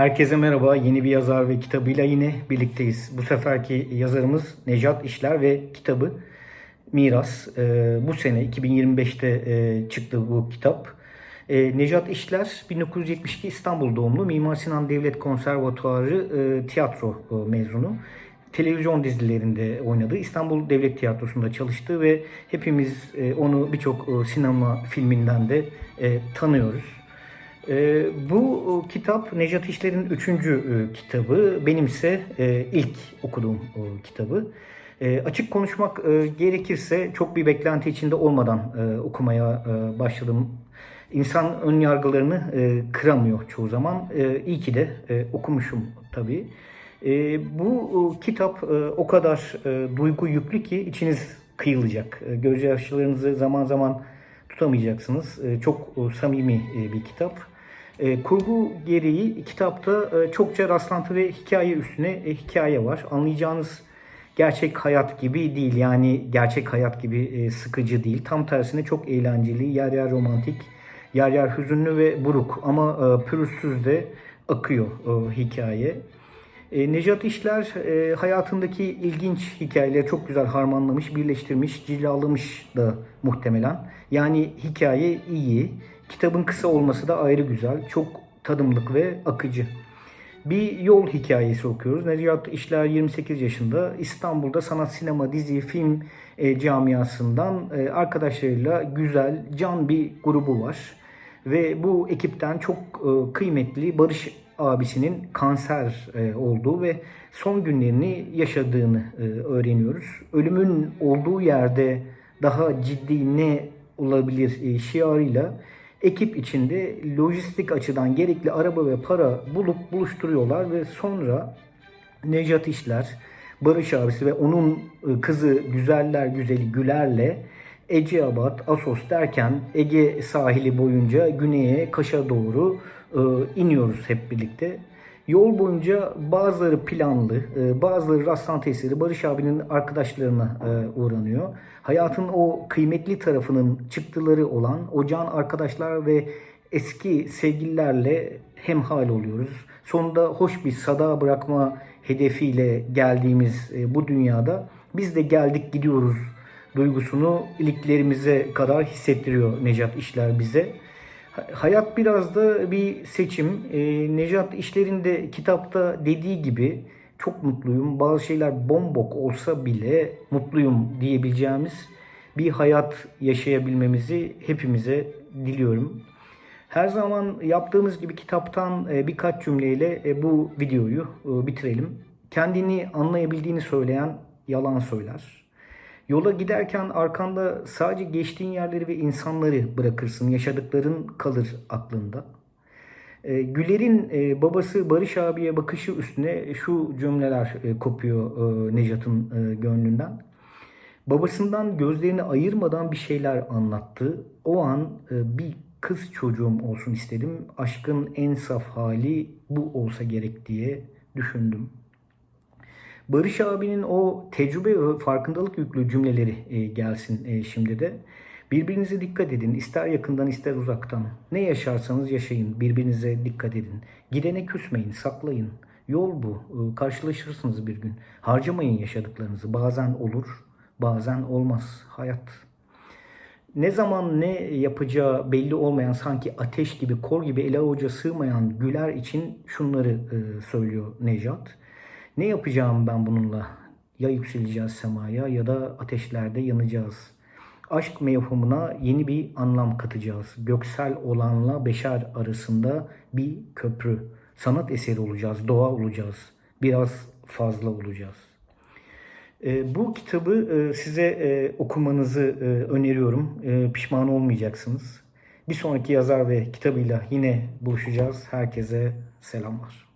Herkese merhaba. Yeni bir yazar ve kitabıyla yine birlikteyiz. Bu seferki yazarımız Nejat İşler ve kitabı Miras. Ee, bu sene 2025'te e, çıktı bu kitap. Ee, Nejat İşler 1972 İstanbul doğumlu Mimar Sinan Devlet Konservatuarı e, tiyatro e, mezunu. Televizyon dizilerinde oynadı. İstanbul Devlet Tiyatrosu'nda çalıştı ve hepimiz e, onu birçok e, sinema filminden de e, tanıyoruz. Ee, bu e, kitap Nejat İşler'in üçüncü e, kitabı. Benimse e, ilk okuduğum kitabı. Açık konuşmak gerekirse çok bir beklenti içinde olmadan okumaya başladım. İnsan ön yargılarını e, kıramıyor çoğu zaman. E, iyi ki de okumuşum tabii. Bu kitap o kadar e, duygu yüklü ki içiniz kıyılacak. E, gözyaşlarınızı zaman zaman tutamayacaksınız. Çok samimi bir kitap. E, kurgu gereği kitapta e, çokça rastlantı ve hikaye üstüne e, hikaye var. Anlayacağınız gerçek hayat gibi değil. Yani gerçek hayat gibi sıkıcı değil. Tam tersine çok eğlenceli, yer yer romantik, yer yer hüzünlü ve buruk ama pürüzsüz de akıyor hikaye. E, Nejat İşler e, hayatındaki ilginç hikayeleri çok güzel harmanlamış, birleştirmiş, cilalamış da muhtemelen. Yani hikaye iyi. Kitabın kısa olması da ayrı güzel. Çok tadımlık ve akıcı. Bir yol hikayesi okuyoruz. Nejat İşler 28 yaşında İstanbul'da sanat, sinema, dizi, film e, camiasından e, arkadaşlarıyla güzel, can bir grubu var. Ve bu ekipten çok e, kıymetli Barış abisinin kanser e, olduğu ve son günlerini yaşadığını e, öğreniyoruz. Ölümün olduğu yerde daha ciddi ne olabilir şiarıyla ekip içinde lojistik açıdan gerekli araba ve para bulup buluşturuyorlar ve sonra Nejat İşler, Barış abisi ve onun kızı Güzeller Güzeli Güler'le Eceabat, Asos derken Ege sahili boyunca güneye Kaş'a doğru e, iniyoruz hep birlikte. Yol boyunca bazıları planlı, e, bazıları rastlantı eseri Barış abinin arkadaşlarına e, uğranıyor. Hayatın o kıymetli tarafının çıktıları olan o can arkadaşlar ve eski sevgililerle hemhal oluyoruz. Sonunda hoş bir sada bırakma hedefiyle geldiğimiz e, bu dünyada biz de geldik gidiyoruz duygusunu iliklerimize kadar hissettiriyor Nejat İşler bize. Hayat biraz da bir seçim. E, Nejat İşler'in kitapta dediği gibi çok mutluyum. Bazı şeyler bombok olsa bile mutluyum diyebileceğimiz bir hayat yaşayabilmemizi hepimize diliyorum. Her zaman yaptığımız gibi kitaptan e, birkaç cümleyle e, bu videoyu e, bitirelim. Kendini anlayabildiğini söyleyen yalan söyler. Yola giderken arkanda sadece geçtiğin yerleri ve insanları bırakırsın. Yaşadıkların kalır aklında. E, Güler'in e, babası Barış abiye bakışı üstüne şu cümleler e, kopuyor e, Nejat'ın e, gönlünden. Babasından gözlerini ayırmadan bir şeyler anlattı. O an e, bir kız çocuğum olsun istedim. Aşkın en saf hali bu olsa gerek diye düşündüm. Barış abinin o tecrübe ve farkındalık yüklü cümleleri e, gelsin e, şimdi de. Birbirinize dikkat edin. ister yakından ister uzaktan. Ne yaşarsanız yaşayın. Birbirinize dikkat edin. Gidene küsmeyin, saklayın. Yol bu. E, karşılaşırsınız bir gün. Harcamayın yaşadıklarınızı. Bazen olur, bazen olmaz. Hayat. Ne zaman ne yapacağı belli olmayan sanki ateş gibi, kor gibi ele avuca sığmayan Güler için şunları söylüyor Nejat. Ne yapacağım ben bununla? Ya yükseleceğiz semaya ya da ateşlerde yanacağız. Aşk mevhumuna yeni bir anlam katacağız. Göksel olanla beşer arasında bir köprü. Sanat eseri olacağız, doğa olacağız. Biraz fazla olacağız. E, bu kitabı e, size e, okumanızı e, öneriyorum. Pişman olmayacaksınız. Bir sonraki yazar ve kitabıyla yine buluşacağız. Herkese selamlar.